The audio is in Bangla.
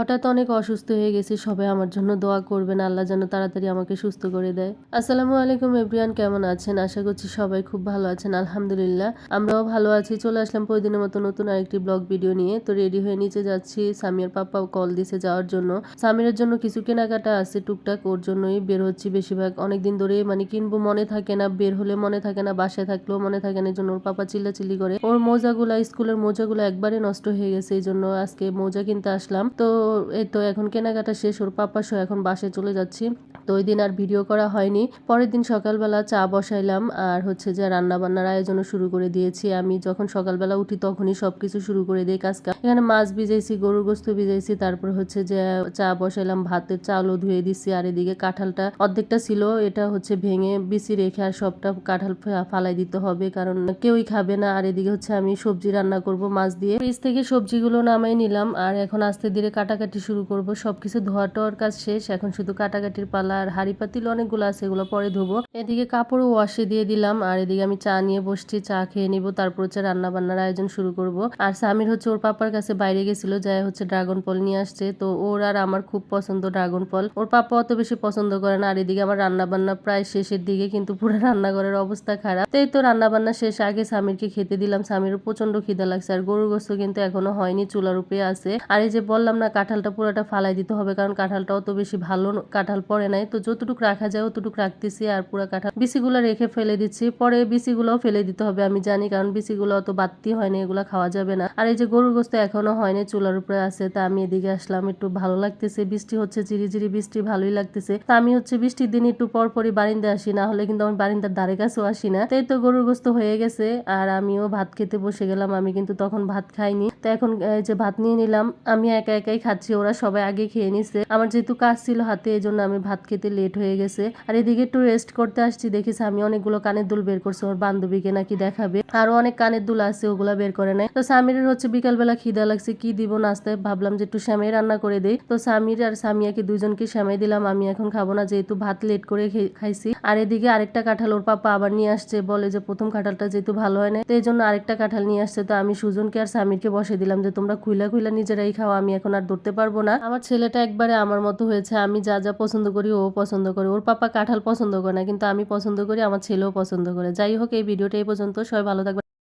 হঠাৎ অনেক অসুস্থ হয়ে গেছি, সবাই আমার জন্য দোয়া করবেন, আল্লাহ যেন তাড়াতাড়ি আমাকে সুস্থ করে দেয়। আসসালামু আলাইকুম এভরিয়ান, কেমন আছেন? আশা করছি সবাই খুব ভালো আছেন, আলহামদুলিল্লাহ। আমরাও ভালো আছি, চলে আসলাম প্রতিদিনের মতো নতুন আরেকটি ব্লগ ভিডিও নিয়ে। তো রেডি হয়ে নিচে যাচ্ছি, সামিয়ার পাপ্পা কল দিছে যাওয়ার জন্য। সামিরের জন্য কিছু কেনাকাটা আছে টুকটাক, ওর জন্যই বের হচ্ছি বেশিরভাগ। অনেকদিন ধরে মানে কিনবো মনে থাকে না, বের হলে মনে থাকে না, বাসায় থাকলেও মনে থাকে না, এই জন্য ওর পাপা চিল্লাচিল্লি করে। ওর মোজাগুলা, স্কুলের মোজাগুলো একবারে নষ্ট হয়ে গেছে, এই জন্য আজকে মোজা কিনতে আসলাম। তো এই তো এখন কেনাকাটা শেষ, ওর পাপা সহ এখন বাসে চলে যাচ্ছি। তো ওই দিন আর ভিডিও করা হয়নি। পরের দিন সকালবেলা চা বসাইলাম, আর হচ্ছে যে রান্না বান্নার আয়োজনও শুরু করে দিয়েছি। আমি যখন সকালবেলা উঠি তখনই সবকিছু শুরু করে দিই কাজ এখানে মাছ ভিজাইছি, গরুর গোস্ত ভিজাইছি, তারপর হচ্ছে যে চা বসাইলাম, ভাতের চালও ধুয়ে দিছি, আর এদিকে কাঁঠালটা অর্ধেকটা ছিল, এটা হচ্ছে ভেঙে বিচি রেখে আর সবটা কাঁঠাল ফালাই দিতে হবে, কারণ কেউই খাবে না। আর এদিকে হচ্ছে আমি সবজি রান্না করব মাছ দিয়ে। ফ্রিজ থেকে সবজিগুলো নামাই নিলাম, আর এখন আস্তে ধীরে কাটাকাটি শুরু করব। সবকিছু ধোয়া টোয়ার কাজ শেষ। এখন শুধু কাটাকাটির পালা আর হাড়ি পাতিল অনেকগুলো আছে, এগুলো পরে ধোবো। এদিকে কাপড়ও ওয়াশে দিয়ে দিলাম। আর এদিকে আমি চা নিয়ে বসছি, চা খেয়ে নিব। তারপর হচ্ছে রান্না বান্নার আয়োজন শুরু করব। আর সামির হচ্ছে ওর পাপার কাছে বাইরে গেছিল, যাই হচ্ছে ড্রাগন ফল নিয়ে আসছে। তো ওর আর আমার খুব পছন্দ ড্রাগন ফল। ওর পাপা অত বেশি পছন্দ করে না। আর এদিকে আমার রান্না বান্না প্রায় শেষের দিকে, কিন্তু পুরো রান্নাঘরের অবস্থা খারাপ। তো এই তো রান্না বান্না শেষ। আগে সামিরকে খেতে দিলাম। সামিরও প্রচণ্ড খিদা লাগছে। আর গরুর গোস্ত কিন্তু এখনও হয়নি, চুলার উপরে আছে। আর এই যে বললাম না কাঁঠালটা পুরোটা ফালাই দিতে হবে, কারণ কাঁঠালটা অত বেশি ভালো কাঁঠাল পড়ে নাই। তো যতটুকু রাখা যায় অতটুকু রাখতেছি আর পুরো কাঁঠাল বিচিগুলো রেখে ফেলে দিচ্ছি। পরে বিচিগুলোও ফেলে দিতে হবে, আমি জানি, কারণ বিচিগুলো অত বাড়তি হয়নি, এগুলো খাওয়া যাবে না। আর এই যে গরুর গোস্ত এখনও হয়নি চুলার উপরে আছে, তা আমি এদিকে আসলাম, একটু ভালো লাগতেছে। বৃষ্টি হচ্ছে চিরি বৃষ্টি, ভালোই লাগতেছে। তা আমি হচ্ছে বৃষ্টির দিন একটু পর পরই বারিন্দা আসি, না হলে কিন্তু আমি বারিন্দার ধারে কাছেও আসি না। তাই তো গরুর গোস্ত হয়ে গেছে, আর আমিও ভাত খেতে বসে গেলাম, আমি কিন্তু তখন ভাত খাইনি। তো এখন এই যে ভাত নিয়ে নিলাম, আমি একা একাই খাচ্ছি। ওরা সবাই আগে খেয়ে নিছে। আমার যেহেতু কাজ ছিল হাতে এই জন্য আমি ভাত খেতে লেট হয়ে গেছে। আর এদিকে একটু রেস্ট করতে আসছি দেখিস আমি অনেকগুলো কানের দুল বের করছে, ওর বান্ধবীকে নাকি দেখাবে। আরও অনেক কানের দুল আছে, ওগুলা বের করে নেয়। তো সামিরের হচ্ছে বিকালবেলা খিদা লাগছে, কি দিব নাস্তায়? ভাবলাম যে একটু শ্যামাই রান্না করে দেই। তো সামির আর সামিয়াকে দুজনকে শ্যামাই দিলাম, আমি এখন খাব না, যেহেতু ভাত লেট করে খাইছি। আর এদিকে আরেকটা কাঁঠাল ওর পাপা আবার নিয়ে আসছে, বলে যে প্রথম কাঁঠালটা যেহেতু ভালো হয় না তো এই জন্য আরেকটা কাঁঠাল নিয়ে আসছে। তো আমি সুজনকে আর সামিরকে বসে দিলাম যে তোমরা খুইলা খুইলা নিজেরাই খাও, আমি এখন আর ধরতে পারব না। আমার ছেলেটা একবারে আমার মতো হয়েছে। আমি যা যা পছন্দ করি, ও পছন্দ করে। ওর পাপা কাঁঠাল পছন্দ করে না, কিন্তু আমি পছন্দ করি, আমার ছেলেও পছন্দ করে। যাই হোক, এই ভিডিওটা এই পর্যন্ত। সবাই ভালো থাকবে